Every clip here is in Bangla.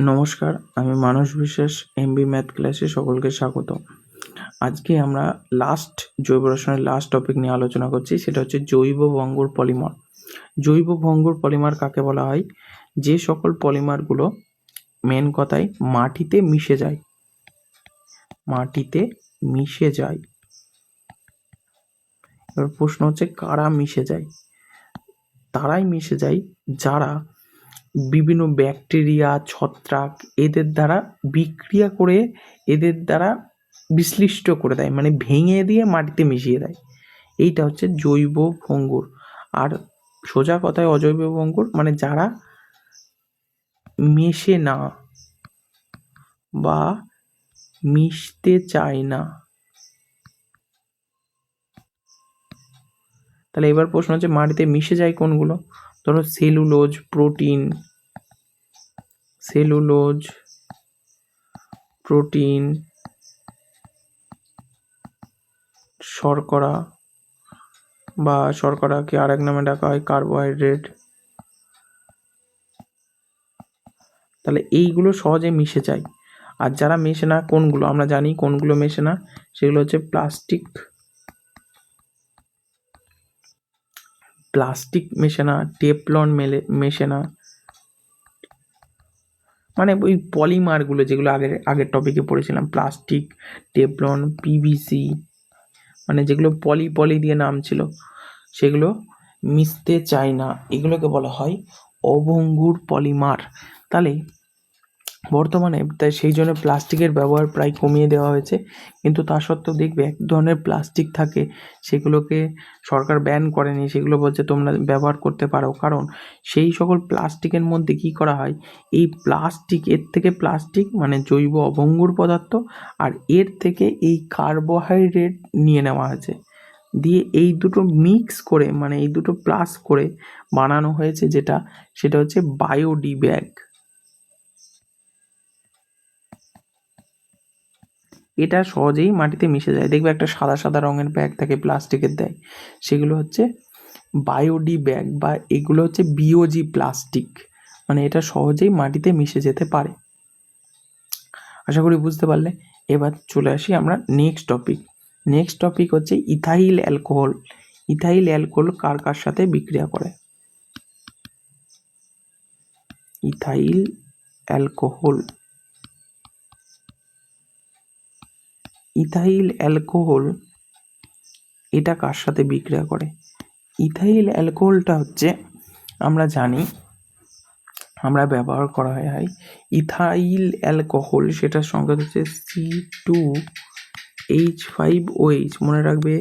নমস্কার, আমি মানস বিশ্বাস এমবি ম্যাথ ক্লাসে সকলকে স্বাগত। আজকে আমরা লাস্ট জৈব রসায়নের লাস্ট টপিক নিয়ে আলোচনা করছি, সেটা হচ্ছে জৈব ভঙ্গুর পলিমার জৈব ভঙ্গুর পলিমার কাকে বলা হয়? যে সকল পলিমারগুলো মেন কথায় মাটিতে মিশে যায়। মাটিতে মিশে যায়। এবার প্রশ্ন হচ্ছে, কারা মিশে যায়? তারাই মিশে যায়, যারা বিভিন্ন ব্যাকটেরিয়া, ছত্রাক এদের দ্বারা বিক্রিয়া করে এদের দ্বারা বিশ্লিষ্ট করে দেয় মানে ভেঙে দিয়ে মাটিতে মিশিয়ে দেয়। এইটা হচ্ছে জৈব ভঙ্গুর। আর সোজা কথায় অজৈব ভঙ্গুর মানে যারা মেশে না বা মিশতে চায় না। তাহলে এবার প্রশ্ন হচ্ছে, মাটিতে মিশে যায় কোনগুলো? ধরো সেলুলোজ প্রোটিন সেলুলোজ প্রোটিন শর্করা বা শর্করাকে আরেক নামে ডাকা হয় কার্বোহাইড্রেট তাহলে এইগুলো সহজে মিশে যায়। আর যারা মেশে না, কোনগুলো? আমরা জানি কোনগুলো মেশে না, সেগুলো হচ্ছে প্লাস্টিক প্লাস্টিক মেশে না টেপলন মেলে মেশে না মানে ওই পলিমারগুলো যেগুলো আগের আগের টপিকে পড়েছিলাম প্লাস্টিক টেপলন পিভিসি মানে যেগুলো পলি পলি দিয়ে নাম ছিল, সেগুলো মিশতে চায় না। এগুলোকে বলা হয় অভঙ্গুর পলিমার তাহলে বর্তমানে তাই সেই জন্য প্লাস্টিকের ব্যবহার প্রায় কমিয়ে দেওয়া হয়েছে। কিন্তু তা সত্ত্বেও দেখবে এক ধরনের প্লাস্টিক থাকে, সেগুলোকে সরকার ব্যান করেনি, সেগুলো বলছে তোমরা ব্যবহার করতে পারো। কারণ সেই সকল প্লাস্টিকের মধ্যে কি করা হয়? এই প্লাস্টিক, এর থেকে প্লাস্টিক মানে জৈব অভঙ্গুর পদার্থ আর এর থেকে এই কার্বোহাইড্রেট নিয়ে নেওয়া হয়েছে। দিয়ে এই দুটো মিক্স করে মানে এই দুটো প্লাস করে বানানো হয়েছে যেটা, সেটা হচ্ছে বায়োডি ব্যাগ এটা সহজেই মাটিতে মিশে যায়। দেখবে একটা সাদা সাদা রঙের ব্যাগ থাকে প্লাস্টিকের দেয়। সেগুলো হচ্ছে বায়োডি ব্যাগ বা এগুলো হচ্ছে বিওজি প্লাস্টিক মানে এটা সহজেই মাটিতে মিশে যেতে পারে। আশা করি বুঝতে পারলে। এবার চলে আসি আমরা নেক্সট টপিক নেক্সট টপিক হচ্ছে ইথাইল অ্যালকোহল ইথাইল অ্যালকোহল কার কার সাথে বিক্রিয়া করে? ইথাইল অ্যালকোহল ইথাইল অ্যালকোহল, এটা কার সাথে বিক্রিয়া করে? ইথাইল অ্যালকোহলটা হচ্ছে, আমরা জানি, আমরা ব্যবহার করা হয় ইথাইল অ্যালকোহল, সেটার সংকেত হচ্ছে C two H five O H মনে রাখবে,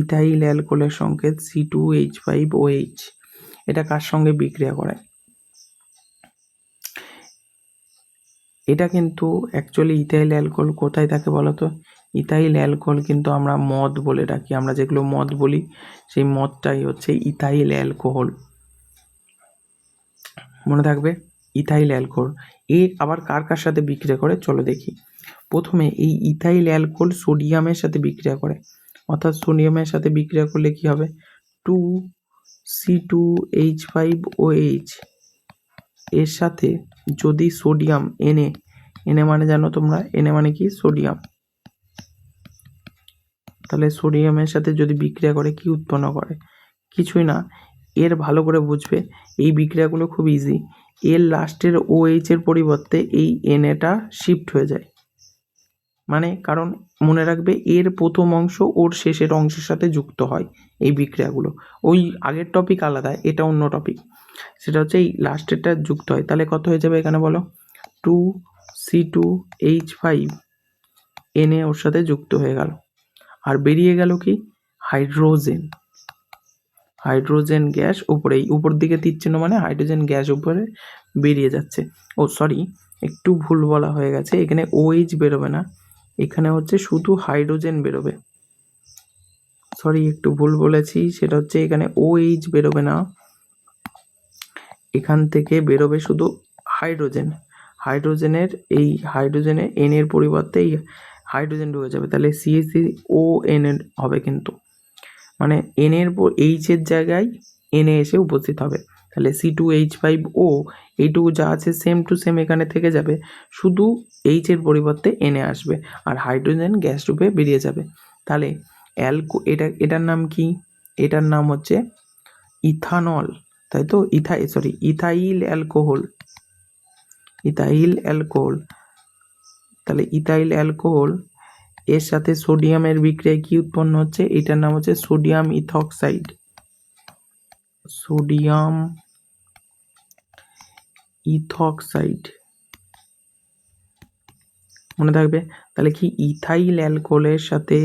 ইথাইল অ্যালকোহলের সংকেত C two H five O H এটা কার সঙ্গে বিক্রিয়া করে? এটা কিন্তু অ্যাকচুয়ালি ইথাইল অ্যালকোহল কোথায় থাকে বলো তো ইথাইল, অ্যালকোহল কিন্তু আমরা মদ বলে ডাকি। আমরা যেগুলো মদ বলি, সেই মদটাই হচ্ছে ইথাইল, অ্যালকোহল। মনে থাকবে? Ethyl, alcohol. এ আবার কার কার সাথে বিক্রিয়া করে? চলো দেখি। প্রথমে এই ইথাইল, অ্যালকোহল সোডিয়ামের সাথে বিক্রিয়া করে। অর্থাৎ সোডিয়ামের সাথে বিক্রিয়া করলে কি হবে? Two C two H five O H. এর সাথে যদি সোডিয়াম এনে এনে মানে জানো তোমরা? এনে মানে কি? সোডিয়াম। তাহলে সোডিয়ামের সাথে যদি বিক্রিয়া করে, কি উৎপন্ন করে? কিছুই না। এর ভালো করে বুঝবে, এই বিক্রিয়াগুলো খুব ইজি এর লাস্টের ও এর পরিবর্তে এই এন এটা শিফট হয়ে যায়। মানে কারণ মনে রাখবে, এর প্রথম অংশ ওর শেষের অংশের সাথে যুক্ত হয় এই বিক্রিয়াগুলো। ওই আগের টপিক আলাদা, এটা অন্য টপিক সেটা হচ্ছে এই লাস্টেরটা যুক্ত হয়। তাহলে কত হয়ে যাবে এখানে বলো? Two C two H five এনে ওর সাথে যুক্ত হয়ে গেল। আর বেরিয়ে গেল কি? হাইড্রোজেন। হাইড্রোজেন গ্যাস উপরে উপর দিকে তীরচিহ্ন মানে হাইড্রোজেন গ্যাস উপরে বেরিয়ে যাচ্ছে। ও, সরি, একটু ভুল বলা হয়ে গেছে, এখানে ওএইচ বেরোবে না। এখানে হচ্ছে শুধু হাইড্রোজেন বেরোবে। সরি, একটু ভুল বলেছি, সেটা হচ্ছে এখানে ওএইচ বেরোবে না। এখান থেকে বেরোবে শুধু হাইড্রোজেন। হাইড্রোজেনের এই হাইড্রোজেনে এন এর পরিবর্তে হাইড্রোজেন ঢুকে যাবে, তাহলে সিএসি ও এন এর হবে কিন্তু। মানে এন এর এইচ এর জায়গায় এন এসে উপস্থিত হবে। তাহলে C two H five O এইটুকু যা আছে সেম টু সেম এখানে থেকে যাবে, শুধু এইচের পরিবর্তে এনে আসবে আর হাইড্রোজেন গ্যাস রূপে বেরিয়ে যাবে। তাহলে অ্যালকো এটা, এটার নাম কি? এটার নাম হচ্ছে ইথানল তাই তো? ইথাই sorry ethyl alcohol ethyl alcohol তাহলে ইথাইল অ্যালকোহল এর সাথে সোডিয়ামের বিক্রিয়ায় কি উৎপন্ন হচ্ছে? এটার নাম হচ্ছে সোডিয়াম ইথক্সাইড। Sodium ethoxide. মনে থাকবে? তাহলে কি ইথাইল অ্যালকোহলের সাথে,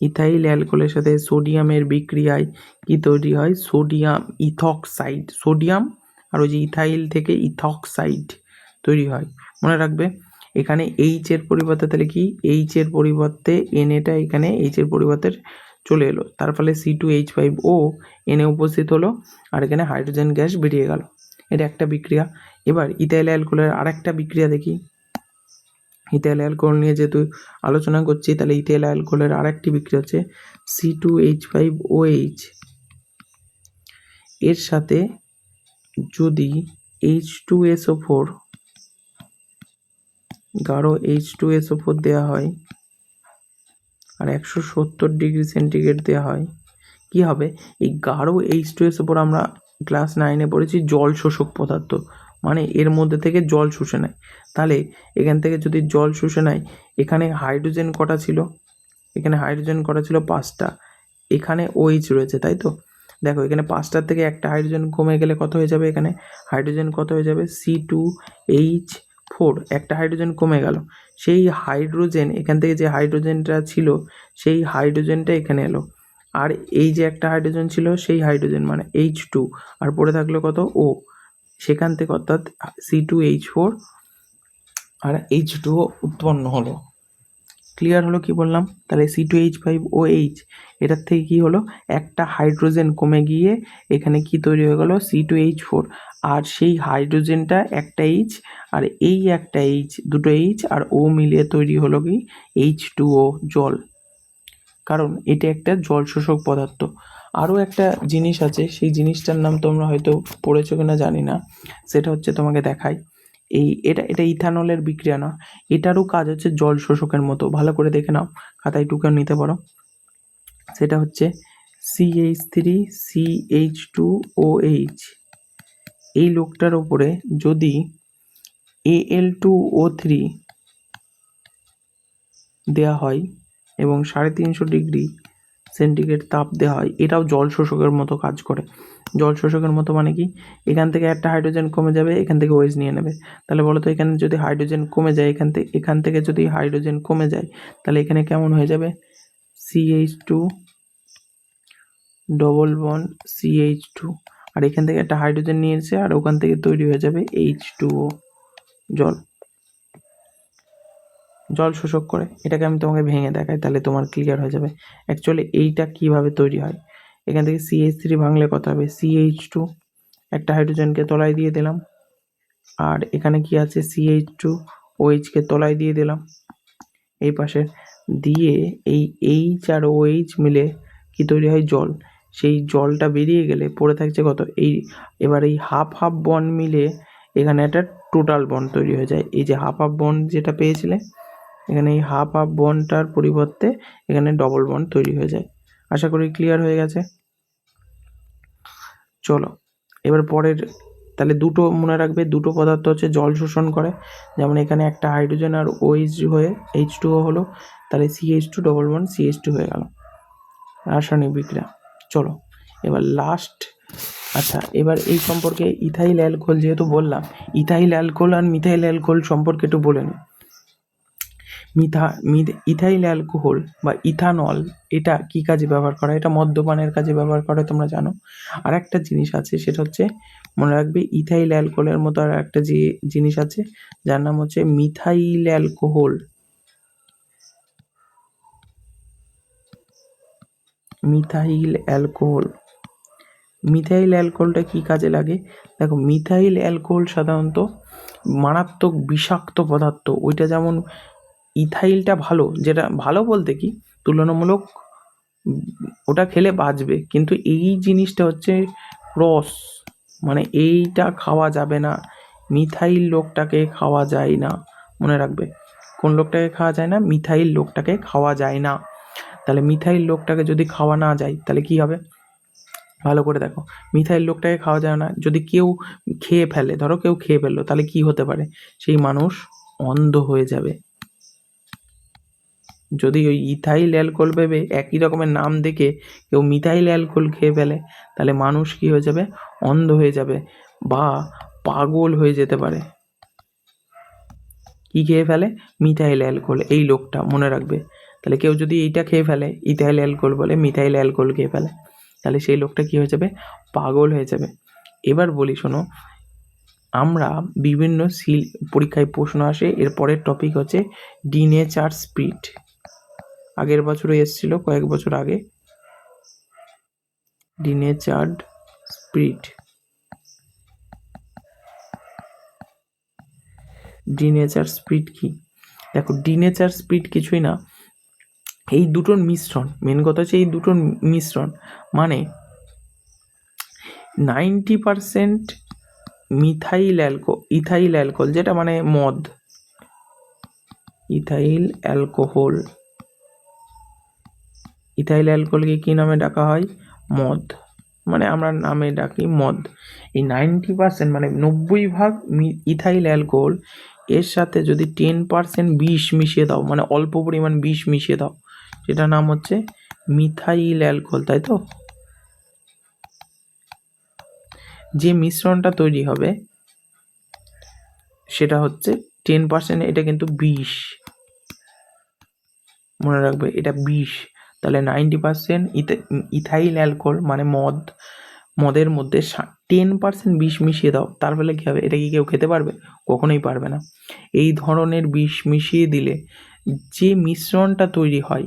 ইথাইল অ্যালকোহলের সাথে সোডিয়ামের বিক্রিয়ায় কি তৈরি হয়? Sodium ethoxide. সোডিয়াম আর ওই যে ইথাইল থেকে ইথক্সাইড তৈরি হয়। মনে রাখবে? এখানে এইচ এর পরিবর্তে তাহলে কি? এইচ এর পরিবর্তে এন এটা এখানে এইচ এর পরিবর্তে চলে এলো। তার ফলে C two H five O N A উপস্থিত হলো আর এখানে হাইড্রোজেন গ্যাস বেরিয়ে গেল। এটা একটা বিক্রিয়া। এবার ইথাইল অ্যালকোহলের আরেকটা বিক্রিয়া দেখি। ইথাইল অ্যালকোহল নিয়ে যেহেতু আলোচনা করছি, তাহলে ইথাইল অ্যালকোহলের আরেকটি বিক্রিয়া হচ্ছে C two H five O H এর সাথে যদি H two S O four গাঢ় H two S O four দেওয়া হয় আর একশো সত্তর ডিগ্রি সেন্টিগ্রেড দেওয়া হয়। কি হবে? এই গাঢ় H two S O four আমরা ক্লাস নাইনে পড়েছি, জল শোষক পদার্থ। মানে এর মধ্যে থেকে জল শুষে নেয়। তাহলে এখান থেকে যদি জল শুষে নেয়, এখানে হাইড্রোজেন কটা ছিল? এখানে হাইড্রোজেন কটা ছিল? পাঁচটা। এখানে ওইচ রয়েছে, তাই তো? দেখো, এখানে পাঁচটার থেকে একটা হাইড্রোজেন কমে গেলে কত হয়ে যাবে এখানে? হাইড্রোজেন কত হয়ে যাবে? সি টু এইচ ফোর একটা হাইড্রোজেন কমে গেল। সেই হাইড্রোজেন এখান থেকে যে হাইড্রোজেনটা ছিল, সেই হাইড্রোজেনটা এখানে এলো। আর এই যে একটা হাইড্রোজেন ছিল, সেই হাইড্রোজেন মানে এইচ টু আর পড়ে থাকল কত ও সেখান থেকে অর্থাৎ সি টু এইচ ফোর আর এইচ টু উৎপন্ন হলো। ক্লিয়ার হলো কি বললাম? তাহলে C two H five O H এটার থেকে কি হলো? একটা হাইড্রোজেন কমে গিয়ে এখানে কি তৈরি হয়ে গেল? সি টু এইচ ফোর আর সেই হাইড্রোজেনটা একটা এইচ আর এই একটা এইচ দুটো এইচ আর ও মিলিয়ে তৈরি হলো কি? এইচ টু ও জল। কারণ এটা একটা জল শোষক পদার্থ। আরও একটা জিনিস আছে, সেই জিনিসটার নাম তোমরা হয়তো পড়েছো কিনা জানি না। সেটা হচ্ছে তোমাকে দেখাই। এই, এটা এটা ইথানলের বিক্রিয়া না। এটারও কাজ হচ্ছে জল শোষকের মতো। ভালো করে দেখে নাও খাতায় টুকেও নিতে পারো। সেটা হচ্ছে C H three C H two O H এই লোকটার ওপরে যদি এ এল টু ও থ্রি দেওয়া হয় এবং সাড়ে তিনশো ডিগ্রি সেন্টিগ্রেড তাপ দেওয়া হয়, এটাও জল শোষকের মতো কাজ করে। জল শোষকের মতো মানে কি? এখান থেকে একটা হাইড্রোজেন কমে যাবে, এখান থেকে ওয়েজ নিয়ে নেবে। তাহলে বলো তো এখানে যদি হাইড্রোজেন কমে যায়, এখান থেকে এখান থেকে যদি হাইড্রোজেন কমে যায়, তাহলে এখানে কেমন হয়ে যাবে? C H two double bond C H two আর এখান থেকে একটা হাইড্রোজেন নিয়ে এসে আর ওখান থেকে তৈরি হয়ে যাবে এইচ টু ও জল। জল শোষক করে। এটাকে আমি তোমাকে ভেঙে দেখাই, তাহলে তোমার ক্লিয়ার হয়ে যাবে। অ্যাকচুয়ালি এইটা কীভাবে তৈরি হয়? এখান থেকে সিএইচ থ্রি ভাঙলে কত হবে। সিএইচ টু একটা হাইড্রোজেনকে তলায় দিয়ে দিলাম। আর এখানে কি আছে? সিএইচ টু ওএইচকে তলায় দিয়ে দিলাম। এই পাশে দিয়ে এই এইচ আর ওএইচ মিলে কি তৈরি হয়? জল। সেই জলটা বেরিয়ে গেলে পড়ে থাকছে কত? এই এবার এই হাফ হাফ বন মিলে এখানে একটা টোটাল বন তৈরি হয়ে যায়। এই যে হাফ হাফ বন যেটা পেয়েছিলে, এখানে এই হাফ হাফ বনটার পরিবর্তে এখানে ডবল বন তৈরি হয়ে যায়। আশা করি ক্লিয়ার হয়ে গেছে। চলো। এবার পরের, তাহলে দুটো মনে রাখবে, দুটো পদার্থ হচ্ছে জল শোষণ করে। যেমন এখানে একটা হাইড্রোজেন আর ওইচ হয়ে এইচ টু হলো, তাহলে C H two double one C H two হয়ে গেল। রাসায়নিক বিক্রিয়া। চলো, এবার লাস্ট আচ্ছা এবার এই সম্পর্কে ইথাইল অ্যালকোহল যেহেতু বললাম ইথাইল অ্যালকোহল আর মিথাইল অ্যালকোহল সম্পর্কে একটু বলে নিই। মিথা ইথাইল অ্যালকোহল বা ইথানল, এটা কি কাজে ব্যবহার করা এটা মদ্যপানের কাজে ব্যবহার করে তোমরা জানো। আর একটা জিনিস আছে, সেটা হচ্ছে, মনে রাখবে, ইথাইল অ্যালকোহলের মতো আর একটা যে জিনিস আছে, যার নাম হচ্ছে methyl alcohol. Methyl alcohol. Methyl অ্যালকোহলটা কি কাজে লাগে? দেখো, মিথাইল অ্যালকোহল সাধারণত মারাত্মক বিষাক্ত পদার্থ। ওইটা যেমন ইথাইলটা ভালো, যেটা ভালো বলতে কি, তুলনামূলক ওটা খেলে বাঁচবে। কিন্তু এই জিনিসটা হচ্ছে ক্রস মানে এইটা খাওয়া যাবে না, মিথাইল লোকটাকে খাওয়া যায় না, মনে রাখবে। কোন লোকটাকে খাওয়া যায় না, মিথাইল লোকটাকে খাওয়া যায় না। তাহলে মিথাইল লোকটাকে যদি খাওয়া না যায়, তাহলে কি হবে? ভালো করে দেখো, মিথাইল লোকটাকে খাওয়া যায় না, যদি কেউ খেয়ে ফেলে, ধরো কেউ খেয়ে ফেলল, তাহলে কি হতে পারে? সেই মানুষ অন্ধ হয়ে যাবে। যদি ওই ইথাইল অ্যালকোহল ভেবে একই রকমের নাম দেখে কেউ মিথাইল অ্যালকোহল খেয়ে ফেলে, তাহলে মানুষ কি হয়ে যাবে? অন্ধ হয়ে যাবে বা পাগল হয়ে যেতে পারে। কি খেয়ে ফেলে? মিথাইল অ্যালকোহল, এই লোকটা মনে রাখবে। তাহলে কেউ যদি এইটা খেয়ে ফেলে, ইথাইল অ্যালকোহল বলে মিথাইল অ্যালকোহল খেয়ে ফেলে, তাহলে সেই লোকটা কি হয়ে যাবে? পাগল হয়ে যাবে। এবার বলি শোনো, আমরা বিভিন্ন সিল, পরীক্ষায় প্রশ্ন আসে, এর পরের টপিক হচ্ছে ডিনেচার স্পিড। আগের বছরও এসেছিল, কয়েক বছর আগে। Denatured speed. ডিনেচার স্পিড কি? দেখো ডিনেচার স্পিড কিছুই না। এই দুটোর মিশ্রণ, মেন কথা হচ্ছে এই দুটোর মিশ্রণ মানে নাইনটি পারসেন্ট মিথাইল অ্যালকো, ইথাইল অ্যালকোহল, যেটা মানে মদ। Ethyl alcohol. ইথাইল অ্যালকোহলকে কী নামে ডাকা হয়? মদ। মানে আমরা নামে ডাকি মদ। এই নাইনটি পার্সেন্ট মানে নব্বই ভাগ ইথাইল অ্যালকোহল এর সাথে যদি টেন পার্সেন্ট বিষ মিশিয়ে দাও মানে অল্প পরিমাণ বিষ মিশিয়ে দাও সেটার নাম হচ্ছে মিথাইল অ্যালকোহল, তাই তো? যে মিশ্রণটা তৈরি হবে, সেটা হচ্ছে টেন পার্সেন্ট, এটা কিন্তু বিষ। মনে রাখবে, এটা বিষ। তাহলে নাইনটি পার্সেন্ট ইথাইল অ্যালকোহল মানে মদ, মদের মধ্যে টেন পার্সেন্ট বিষ মিশিয়ে দাও, তার ফলে কী হবে? এটা কি কেউ খেতে পারবে? কখনোই পারবে না। এই ধরনের বিষ মিশিয়ে দিলে যে মিশ্রণটা তৈরি হয়,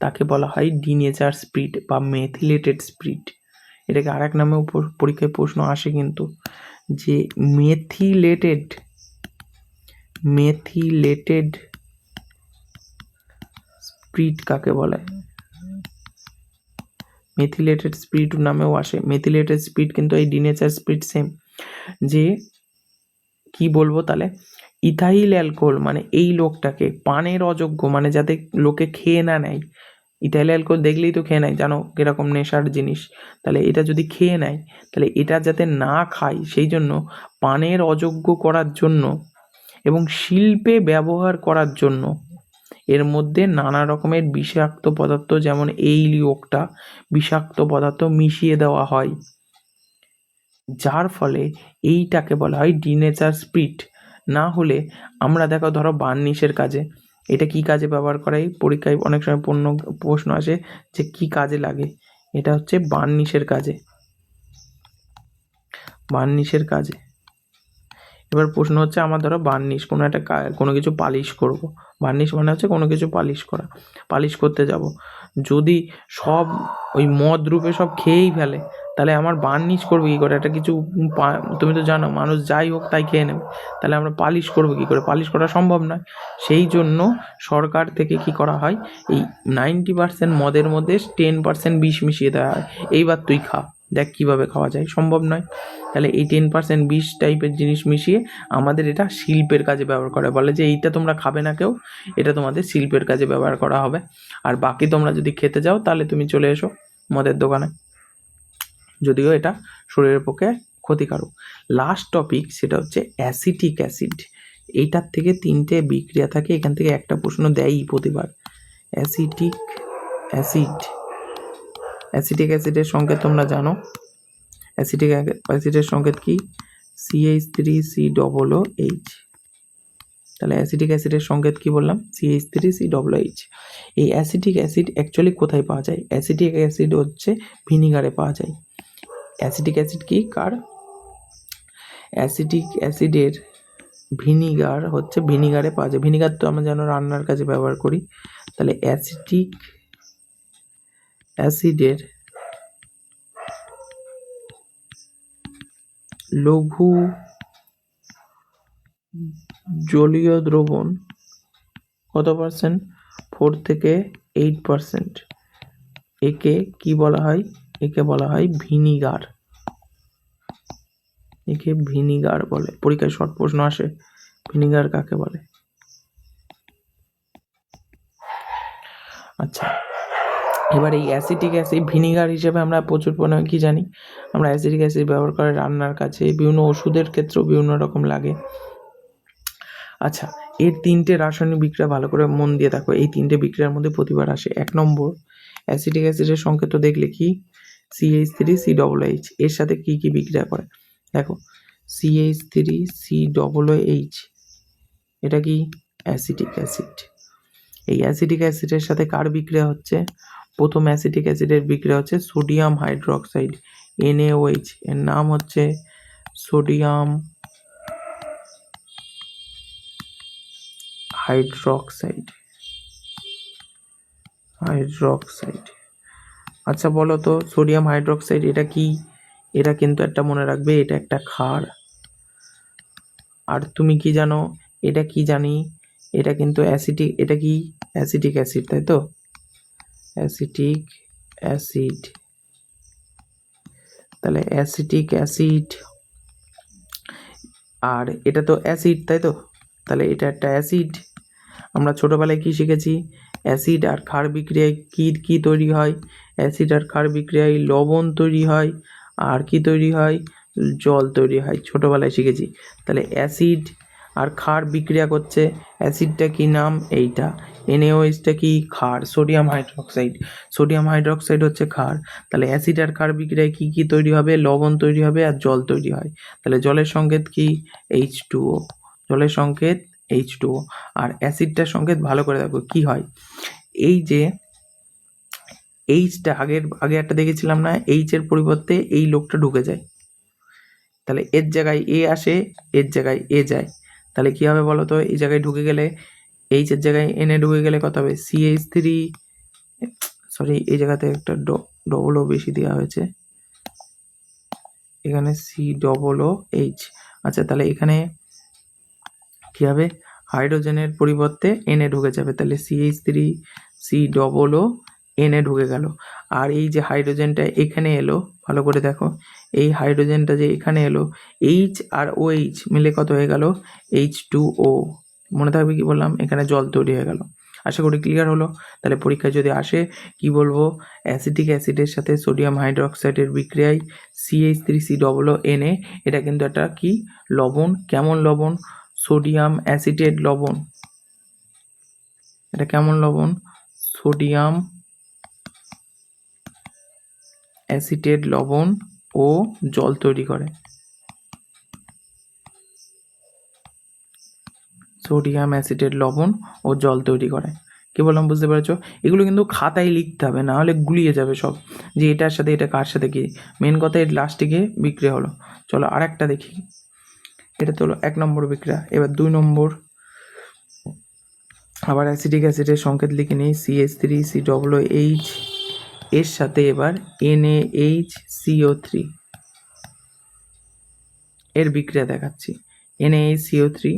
তাকে বলা হয় ডিনেচার স্প্রিট বা মেথিলেটেড স্প্রিট। এটাকে আর এক নামেও পরীক্ষায় প্রশ্ন আসে কিন্তু যে মেথিলেটেড মেথিলেটেড স্প্রিট কাকে বলে? মেথিলেটেড স্পিরিট নামেও আসে। মেথিলেটেড স্পিরিট কিন্তু এই ডিনেচার স্পিরিট সেম যে কি বলব তাহলে? ইথাইল অ্যালকোহল মানে এই লোকটাকে, পানের অযোগ্য মানে যাতে লোকে খেয়ে না নেয়। ইথাইল অ্যালকোহল দেখলেই তো খেয়ে নেয়, জানো কীরকম নেশার জিনিস। তাহলে এটা যদি খেয়ে নেয়, তাহলে এটা যাতে না খায়, সেই জন্য পানের অযোগ্য করার জন্য এবং শিল্পে ব্যবহার করার জন্য এর মধ্যে নানা রকমের বিষাক্ত পদার্থ যেমন এই লিওকটা বিষাক্ত পদার্থ মিশিয়ে দেওয়া হয়। যার ফলে এইটাকে বলা হয় ডিনেচার স্পিরিট। না হলে আমরা দেখো ধরো বার্নিশের কাজে। এটা কি কাজে ব্যবহার করা পরীক্ষায় অনেক সময় পণ্য, প্রশ্ন আসে যে কি কাজে লাগে? এটা হচ্ছে বার্নিশের কাজে। বার্নিশের কাজে। এবার প্রশ্ন হচ্ছে আমার ধরো বার্নিশ কোনো একটা কোনো কিছু পালিশ করব। বার্নিশ মানে হচ্ছে কোনো কিছু পালিশ করা, পালিশ করতে যাব। যদি সব ওই মদ রূপে সব খেয়েই ফেলে, তাহলে আমার বার্নিশ করব কী করে? একটা কিছু তুমি তো জানো, মানুষ যাই হোক তাই খেয়ে নেবে। তাহলে আমরা পালিশ করব কী করে? পালিশ করা সম্ভব নয়। সেই জন্য সরকার থেকে কি করা হয়? এই নাইনটি পার্সেন্ট মদের মধ্যে টেন পার্সেন্ট বিষ মিশিয়ে দেওয়া হয়। এইবার তুই খা। দেখ কীভাবে খাওয়া যায়। সম্ভব নয়। তাহলে এই টেন পার্সেন্ট বিষ টাইপের জিনিস মিশিয়ে আমাদের এটা শিল্পের কাজে ব্যবহার করে বলে যে এইটা তোমরা খাবে না কেউ, এটা তোমাদের শিল্পের কাজে ব্যবহার করা হবে। আর বাকি তোমরা যদি খেতে যাও, তাহলে তুমি চলে এসো মদের দোকানে। যদিও এটা শরীরের পক্ষে ক্ষতিকারক। লাস্ট টপিক সেটা হচ্ছে অ্যাসিটিক অ্যাসিড এইটার থেকে তিনটে বিক্রিয়া থাকে, এখান থেকে একটা প্রশ্ন দেয়ই প্রতিবার। অ্যাসিটিক অ্যাসিড অ্যাসিটিক অ্যাসিডের সংকেত তোমরা জানো। অ্যাসিটিক অ্যাসিডের সংকেত কি? C H three C double O H তাহলে অ্যাসিটিক অ্যাসিডের সংকেত কি বললাম? C H three C double H এই অ্যাসিটিক অ্যাসিড অ্যাকচুয়ালি কোথায় পাওয়া যায়? অ্যাসিটিক অ্যাসিড হচ্ছে ভিনিগারে পাওয়া যায়। অ্যাসিটিক অ্যাসিড কি? কার? অ্যাসিটিক অ্যাসিডের ভিনিগার হচ্ছে, ভিনিগারে পাওয়া যায়। ভিনিগার তো আমরা যেন রান্নার কাজে ব্যবহার করি। তাহলে অ্যাসিটিক অ্যাসিডের লঘু জলীয় দ্রবণ কত পার্সেন্ট ফোর থেকে এইট পার্সেন্ট একে কি বলা হয়? একে বলা হয় ভিনিগার। একে ভিনিগার বলে। পরীক্ষায় শর্ট প্রশ্ন আসে। ভিনিগার কাকে বলে? আচ্ছা। এবার এই অ্যাসিটিক অ্যাসিড ভিনিগার হিসেবে আমরা প্রচুর পরিমাণে কী জানি, আমরা অ্যাসিটিক অ্যাসিড ব্যবহার করে রান্নার কাছে বিভিন্ন ওষুধের ক্ষেত্রেও বিভিন্ন রকম লাগে। আচ্ছা এর তিনটে রাসায়নিক বিক্রিয়া ভালো করে মন দিয়ে দেখো। এই তিনটে বিক্রিয়ার মধ্যে প্রতিবার আসে এক নম্বর, অ্যাসিটিক অ্যাসিডের সংকেত দেখলে কি? C H three C double H এর সাথে কি কি বিক্রিয়া করে? দেখো C H three C double H এটা কি? Acetic acid. এই অ্যাসিটিক অ্যাসিডের সাথে কার বিক্রিয়া হচ্ছে? প্রথম অ্যাসিটিক অ্যাসিডের বিক্রিয়া হচ্ছে সোডিয়াম হাইড্রোক্সাইড, এনএওএইচ। এর নাম হচ্ছে সোডিয়াম হাইড্রোক্সাইড। হাইড্রোক্সাইড। আচ্ছা বলো তো, সোডিয়াম হাইড্রোক্সাইড এটা কি? এটা কিন্তু একটা মনে রাখবে, এটা একটা ক্ষার। আর তুমি কি জানো, এটা কি জানি? এটা কিন্তু অ্যাসিটিক এটা কি? অ্যাসিটিক অ্যাসিড, তাই তো? Acetic acid. তাহলে অ্যাসিটিক অ্যাসিড আর এটা তো অ্যাসিড, তাই তো? তাহলে এটা একটা অ্যাসিড। আমরা ছোটোবেলায় কি শিখেছি? অ্যাসিড আর ক্ষার বিক্রিয়ায় কী কী তৈরি হয়? অ্যাসিড আর ক্ষার বিক্রিয়ায় লবণ তৈরি হয়। আর কি তৈরি হয়? জল তৈরি হয়। ছোটোবেলায় শিখেছি। তাহলে অ্যাসিড আর ক্ষার বিক্রিয়া করছে অ্যাসিডটা কি নাম এইটা? এনএওএইচটা কি ক্ষার? Sodium hydroxide. সোডিয়াম হাইড্রোক্সাইড হচ্ছে ক্ষার। তাহলে অ্যাসিড আর ক্ষার বিক্রিয়ায় কী কী তৈরি হবে? লবণ তৈরি হবে আর জল তৈরি হয়। তাহলে জলের সংকেত কি? এইচ টুও জলের সংকেত এইচ টুও আর অ্যাসিডটার সংকেত ভালো করে দেখো কি হয়। এই যে এইচটা আগের, আগে একটা দেখেছিলাম না? এইচের পরিবর্তে এই লোকটা ঢুকে যায়। তাহলে এর জায়গায় এ আসে, এর জায়গায় এ যায়। তাহলে কী হবে বলো তো? এই জায়গায় ঢুকে গেলে এইচের জায়গায় এনে ঢুকে গেলে কত হবে? সিএইচ থ্রি সরি এই জায়গাতে একটা ডবল ও বেশি দেওয়া হয়েছে। এখানে সি ডবল ও এইচ আচ্ছা তাহলে এখানে কী হবে? হাইড্রোজেনের পরিবর্তে এনে ঢুকে যাবে। তাহলে C H three C double O N A ঢুকে গেল। আর এই যে হাইড্রোজেনটা এখানে এলো, ভালো করে দেখো। এই হাইড্রোজেনটা যে এখানে এলো এইচ আর ও এইচ মিলে কত হয়ে গেল? এইচ টু ও মনে থাকবে কি বললাম? এখানে জল তৈরি হয়ে গেল। আশা করি ক্লিয়ার হলো। তাহলে পরীক্ষায় যদি আসে, কি বলব? অ্যাসিটিক অ্যাসিডের সাথে সোডিয়াম হাইড্রোক্সাইডের বিক্রিয়ায় সিএইচ থ্রি সি ডবল এনে এটা কিন্তু একটা কি? লবণ। কেমন লবণ? সোডিয়াম অ্যাসিটেড লবণ। এটা কেমন লবণ? সোডিয়াম অ্যাসিটেড লবণ। ও জল তৈরি করে। সোডিয়াম অ্যাসিডের লবণ ও জল তৈরি করে। কি বললাম, বুঝতে পেরেছ? এগুলো কিন্তু খাতায় লিখতে হবে, না হলে গুলিয়ে যাবে সব। যে এটার সাথে এটা কার সাথে কি? মেন কথা এর লাস্টে গিয়ে বিক্রি হলো। চলো আর একটা দেখি। এটা তো হলো এক নম্বর বিক্রিয়া। এবার দুই নম্বর। আবার অ্যাসিডিক অ্যাসিডের সংকেত লিখে নিই। C S three C double H এর সাথে এবার এনএইচ সিও থ্রি এর বিক্রিয়া দেখাচ্ছি। এনএইচ সিও থ্রি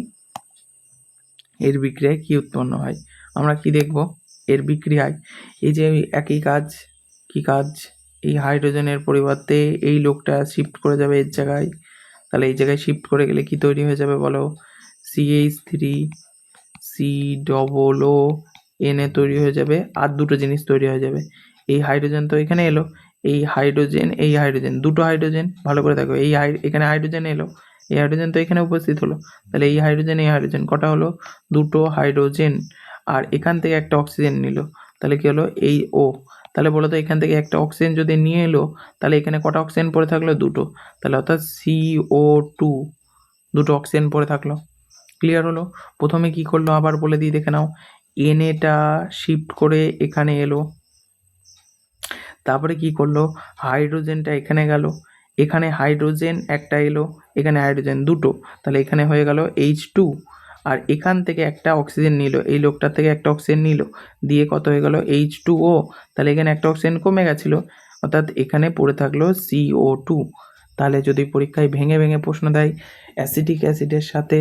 এর বিক্রিয়ায় কি উৎপন্ন হয়? আমরা কি দেখব? এর বিক্রিয়ায় এই যে একই কাজ, কি কাজ? এই হাইড্রোজেনের পরিবর্তে এই লোকটা শিফট করে যাবে এর জায়গায়। তাহলে এই জায়গায় শিফট করে গেলে কি তৈরি হয়ে যাবে বলো? C H three C double O N A তৈরি হয়ে যাবে আর দুটো জিনিস তৈরি হয়ে যাবে। এই হাইড্রোজেন তো এখানে এলো, এই হাইড্রোজেন এই হাইড্রোজেন দুটো হাইড্রোজেন ভালো করে দেখো, এই এখানে হাইড্রোজেন এলো, এই হাইড্রোজেন তো এখানে উপস্থিত হলো, তাহলে এই হাইড্রোজেন এই হাইড্রোজেন কটা হলো? দুটো হাইড্রোজেন আর এখান থেকে একটা অক্সিজেন নিল, তাহলে কি হলো? এই ও তাহলে বলো তো এখান থেকে একটা অক্সিজেন যদি নিয়ে এলো, তাহলে এখানে কটা অক্সিজেন পড়ে থাকল? দুটো, তাহলে অর্থাৎ সিও টু দুটো অক্সিজেন পড়ে থাকল ক্লিয়ার হলো? প্রথমে কি করল? আবার বলে দিই, দেখে নাও এনএটা শিফট করে এখানে এলো তারপরে কি করল? হাইড্রোজেনটা এখানে গেল। এখানে হাইড্রোজেন একটা এলো, এখানে হাইড্রোজেন দুটো। তাহলে এখানে হয়ে গেল এইচ টু আর এখান থেকে একটা অক্সিজেন নিল, এই লোকটার থেকে একটা অক্সিজেন নিল। দিয়ে কত হয়ে গেল? এইচ টু ও তাহলে এখানে একটা অক্সিজেন কমে গেছিল। অর্থাৎ এখানে পড়ে থাকল সিও টু তাহলে যদি পরীক্ষায় ভেঙে ভেঙে প্রশ্ন দেয় অ্যাসিডিক অ্যাসিডের সাথে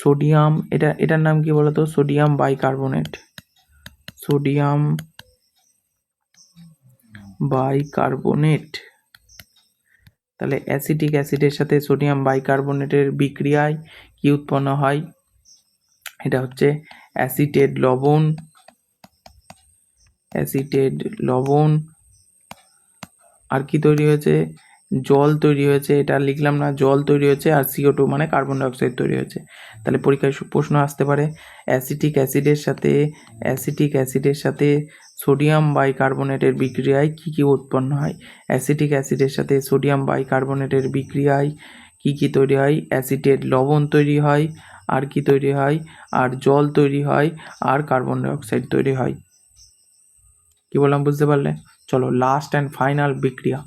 সোডিয়াম, এটা, এটার নাম কি বলতো? Sodium bicarbonate. Sodium bicarbonate. তাহলে অ্যাসিটিক অ্যাসিডের সাথে সোডিয়াম বাইকার্বনেটের বিক্রিয়ায় কি উৎপন্ন হয়? এটা হচ্ছে অ্যাসিটেড লবণ। অ্যাসিটেড লবণ। আর কি তৈরি হয়েছে? জল তৈরি হয়েছে, এটা লিখলাম না, জল তৈরি হয়েছে আর সিও টু মানে কার্বন ডাইঅক্সাইড তৈরি হয়েছে। তাহলে পরীক্ষায় প্রশ্ন আসতে পারে অ্যাসিটিক অ্যাসিডের সাথে অ্যাসিটিক অ্যাসিডের সাথে সোডিয়াম বাইকার্বনেটের বিক্রিয়ায় কি কি উৎপন্ন হয়? অ্যাসিটিক অ্যাসিডের সাথে সোডিয়াম বাইকার্বনেটের বিক্রিয়ায় কি কি তৈরি হয়? অ্যাসিটেড লবণ তৈরি হয়, আর কি তৈরি হয়? আর জল তৈরি হয়, আর কার্বন ডাইঅক্সাইড তৈরি হয়। কি বললাম, বুঝতে পারলে? চলো লাস্ট অ্যান্ড ফাইনাল বিক্রিয়া।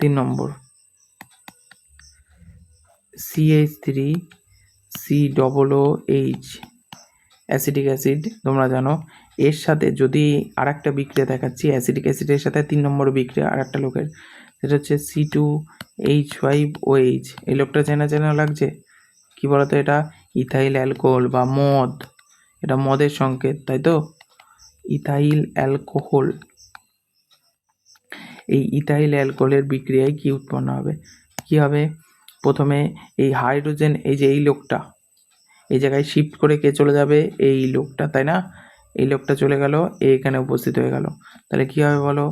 তিন নম্বর। C H three C double O H acidic acid তোমরা জানো, এর সাথে যদি আর একটা বিক্রিয়া দেখাচ্ছি অ্যাসিডিক অ্যাসিডের সাথে তিন নম্বর বিক্রিয়া আর একটা লোকের, সেটা হচ্ছে C two H five O H এই লোকটা চেনা চেনা লাগছে? কি বলতো এটা? ইথাইল অ্যালকোহল বা মদ, এটা মদের সংকেত, তাই তো? Ethyl alcohol. এই ইথাইল অ্যালকোহলের বিক্রিয়ায় কি উৎপন্ন হবে? কি হবে? প্রথমে এই হাইড্রোজেন, এই যে এই লোকটা, এই জায়গায় শিফট করে কে চলে যাবে? এই লোকটা, তাই না? এই লোকটা চলে গেল এখানে উপস্থিত হয়ে গেল। তাহলে কি হবে বলো?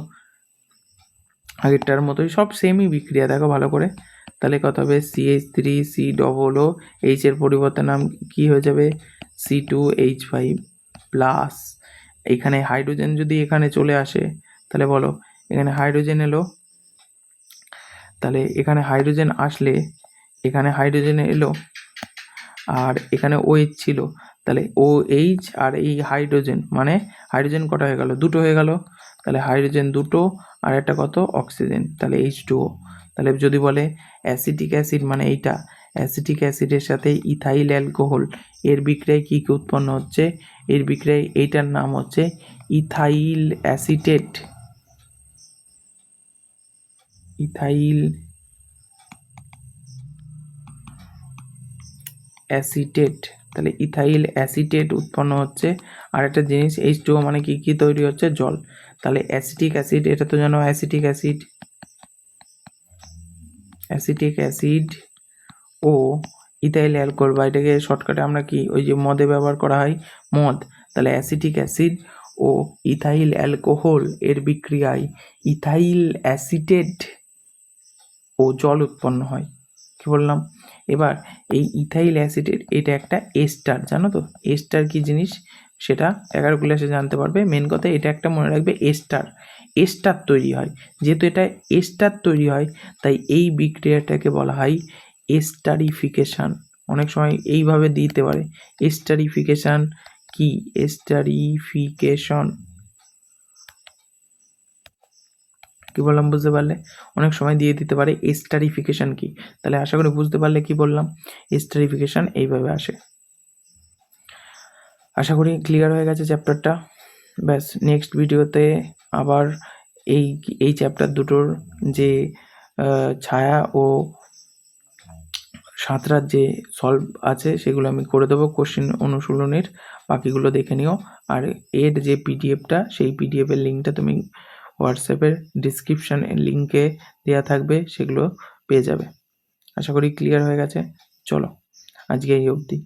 আগেরটার মতোই সব সেমই বিক্রিয়া, দেখো ভালো করে। তাহলে কত হবে? C H three C double O H এর পরিবর্তে নাম কি হয়ে যাবে? C two H five plus এখানে হাইড্রোজেন যদি এখানে চলে আসে, তাহলে বলো এখানে হাইড্রোজেন এলো। তাহলে এখানে হাইড্রোজেন আসলে এখানে হাইড্রোজেন এলো আর এখানে ও এইচ ছিল। তাহলে ও এইচ আর এই হাইড্রোজেন মানে হাইড্রোজেন কটা হয়ে গেল? দুটো হয়ে গেল। তাহলে হাইড্রোজেন দুটো আর একটা কত? অক্সিজেন তাহলে এইচ টু ও তাহলে যদি বলে অ্যাসিটিক অ্যাসিড মানে এইটা। অ্যাসিটিক অ্যাসিডের সাথে ইথাইল অ্যালকোহল এর বিক্রিয়ায় কী কী উৎপন্ন হচ্ছে? এর বিক্রিয়ায় এইটার নাম হচ্ছে ইথাইল অ্যাসিটেট ইথাইল অ্যাসিটেট। তাহলে ইথাইল অ্যাসিটেট উৎপন্ন হচ্ছে। আর একটা জিনিস এইচ টু মানে কি? কি তৈরি হচ্ছে? জল। তাহলে অ্যাসিটিক অ্যাসিড, এটা তো জানো, অ্যাসিটিক অ্যাসিড। অ্যাসিটিক অ্যাসিড ও ইথাইল অ্যালকোহল বা এটাকে শর্টকাটে আমরা কি? ওই যে মদে ব্যবহার করা হয়, মদ। তাহলে অ্যাসিটিক অ্যাসিড ও ইথাইল অ্যালকোহল এর বিক্রিয়ায় ইথাইল অ্যাসিটেট ও জল উৎপন্ন হয়। কি বললাম? এবার এই ইথাইল অ্যাসিডের এটা একটা এস্টার, জানো তো? এস্টার কি জিনিস? সেটা এগারো ক্লাসে জানতে পারবে। মেন কথা এটা একটা মনে রাখবে এস্টার। এস্টার তৈরি হয়। যেহেতু এটা এস্টার তৈরি হয়, তাই এই বিক্রিয়াটাকে বলা হয় এস্টারিফিকেশন। অনেক সময় এইভাবে দিতে পারে। এস্টারিফিকেশন কি? এস্টারিফিকেশন। কি বললাম বুঝতে পারলে? অনেক সময় দিয়ে দিতে পারে এস্টারিফিকেশন কি? তাহলে আশা করি বুঝতে পারলে কি বললাম? এস্টারিফিকেশন এইভাবে আসে। আশা করি ক্লিয়ার হয়ে গেছে চ্যাপ্টারটা ব্যাস নেক্সট ভিডিওতে আবার এই এই চ্যাপ্টার দুটোর যে ছায়া ও সাঁতরার যে সলভ আছে সেগুলো আমি করে দেবো কোশ্চেন অনুশীলনের। বাকিগুলো দেখে নিও। আর এর যে পিডিএফটা সেই পিডিএফের লিঙ্কটা তুমি হোয়াটসঅ্যাপের ডিসক্রিপশান লিঙ্কে দেওয়া থাকবে, সেগুলো পেয়ে যাবে। আশা করি ক্লিয়ার হয়ে গেছে। চলো, আজকে এই অবধি।